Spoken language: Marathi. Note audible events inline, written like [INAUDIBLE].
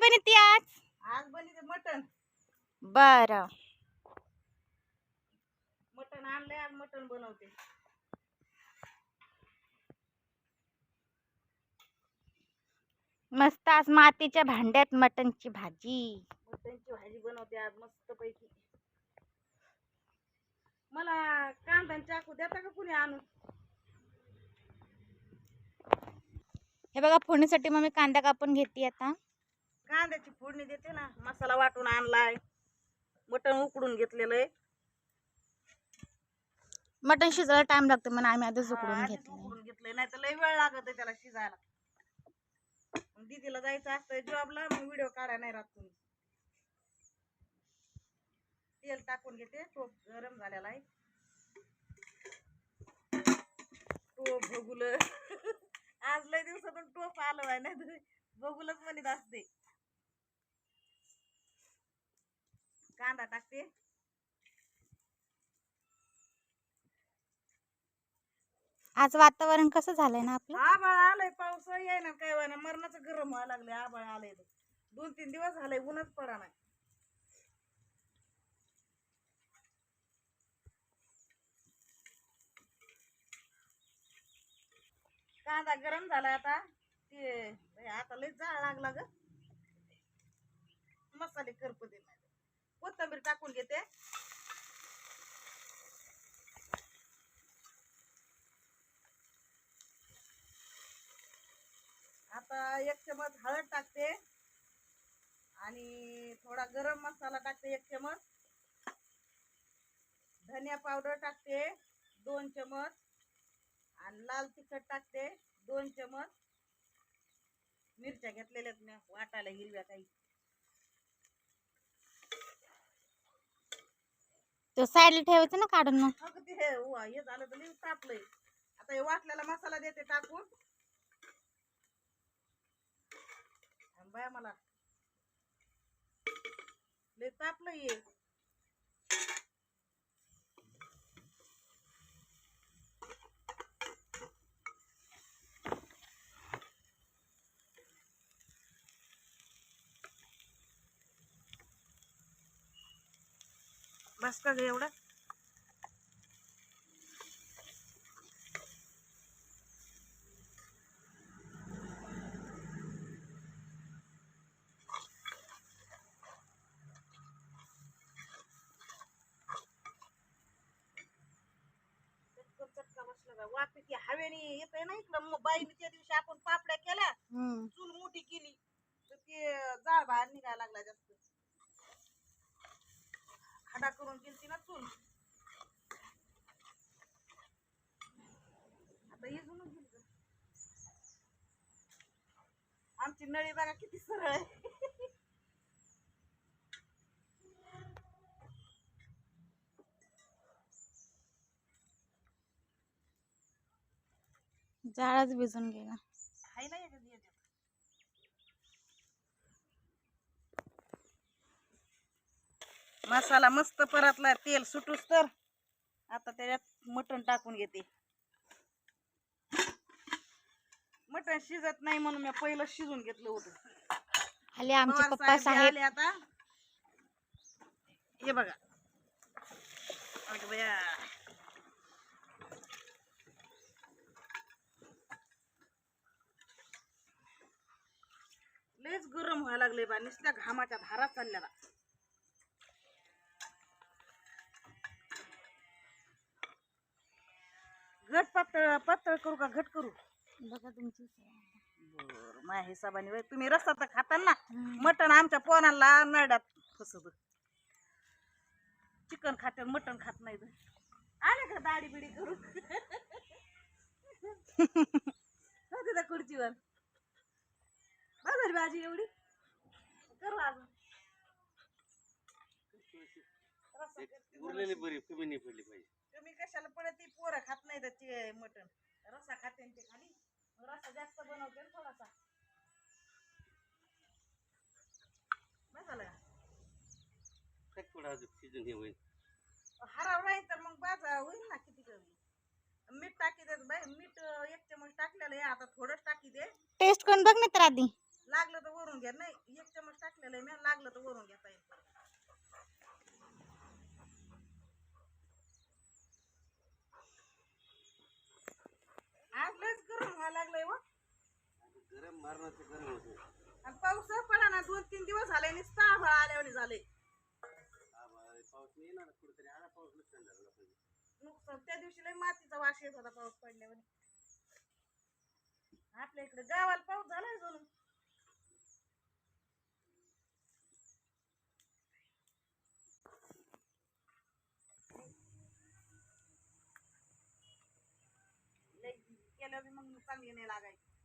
बनते आज? आज बनते मटण. बर. मटण आणलंय आज मटण बनवते. मस्त आज मातीच्या भांड्यात मटणची भाजी. मटणची भाजी बनवते आज मस्त पैकी मला कांदा चाकू देता का कुणी आणून? हे बघा फोडणीसाठी मग मी कांदा कापून घेते आता. कांद्याची फोडणी देते ना मसाला वाटून आणलाय. मटण उकडून घेतलेलं आहे. मटण शिजायला टाइम लागतो म्हणून आम्ही आधीच उकडून आधीच घेतलं उकडून घेतलंय नाही तर लय वेळ लागत आहे त्याला शिजायला. मग दीदीला जायचं असतं जॉबला मग व्हिडिओ काढाय नाही राहत तुम्ही तेल टाकून घेते टोप गरम झालेला आहे. टोप भगुल [LAUGHS] आज लय दिवसातून टोप आलं आहे नाही बघूलच म्हणत असते. कांदा टाकते. आज वातावरण कसं झालंय ना आपलं? आबाळ आलंय पाऊस येईना काय व्हायना मरणाचं गरम व्हायला लागले आबाळ आलंय. दोन तीन दिवस झालंय ऊनच पडा नाही. कांदा गरम झाला आता. ते आता लय जाळ लागला ग. मसाले करपते नाही कोथंबीर टाकून घेते. आता एक चमच हळद टाकते. आणि थोडा गरम मसाला टाकते एक चमच. धनिया पावडर टाकते दोन चमच. आणि लाल तिखट टाकते दोन चमच. मिरच्या घेतलेल्यात मी वाटायला हिरव्या काही. तो साईडला ठेवायचं ना काढून मग. अगं ते हे वा, हे झालं तर लिहून तापलंय आता हे वाटलेला मसाला देते टाकून. आणि बाया मला लय तापलंय हे. बस का एवढं चटकन चटका बसला का वाफे ती हवेने येतंय ना इकडं मग बाईने त्या दिवशी आपण पापड्या केल्या. चूल मोठी केली तर ते जाळ बाहेर निघायला लागला जास्त खडा करून ना चूल. आता इजूनच गेली का? आमची नळी बघा किती सरळ आहे. जाळच भिजून गेला. हाय ना मसाला मस्त परतला तेल सुटूस तर. आता त्याच्यात मटण टाकून घेते. मटण शिजत नाही म्हणून मी पहिलं शिजून घेतलं होतं. आले आमचे पवार पप्पा साहेब बी साहेब. आले आता. हे बघा. अगं बया. लयच गरम व्हायला लागले बा नुसत्या घामाच्या धारा चालल्या घट पातळ पातळ करू का घट करू? बघा तुमची. बर माझ्या हिसाबाने बाई, तुम्ही रस्ता तर खाता ना. हम्म. मटण आमच्या पोनाला नरड्यात फसत चिकन खाते मटण खात नाही आले का दाढी बिडी करू त्या खुर्चीवर बाजार भाजी एवढी? करू अजून. रस्सा करते उरलेली बरी कमी नाही पडली पाहिजे. तुम्ही कशाला पडत ती पोरं खात नाही ते मटण. रस्सा खाते न ते खाली. मग रस्सा जास्त बनवते ना थोडासा. थोडा हे होईल. हराव राहील तर मग बाजा होईल ना किती कमी. मीठ टाकी देत बाई मीठ एक चमच टाकलेलं आहे. आता थोडंच टाकी दे. टेस्ट करून बघ ना तर आधी लागलं तर वरून घ्या नाही एक चमच टाकलेलं आहे मी लागलं तर वरून घेता येईल परत. आज लयच गरम व्हायला लागलंय व होते. आणि पाऊस पडा ना दोन तीन दिवस झाले नुसता आभाळ आल्यावर झाले. पाऊस नाही येणार कुठेतरी. आला पाऊस नुकसान झालं लोकांचं नुकसान. त्या दिवशी लय मातीचा वास येत होता पाऊस पडल्यावर. आपल्या इकडे गावाला पाऊस झालाय जणू लय केलं बी मग चांगली नाही लागायची.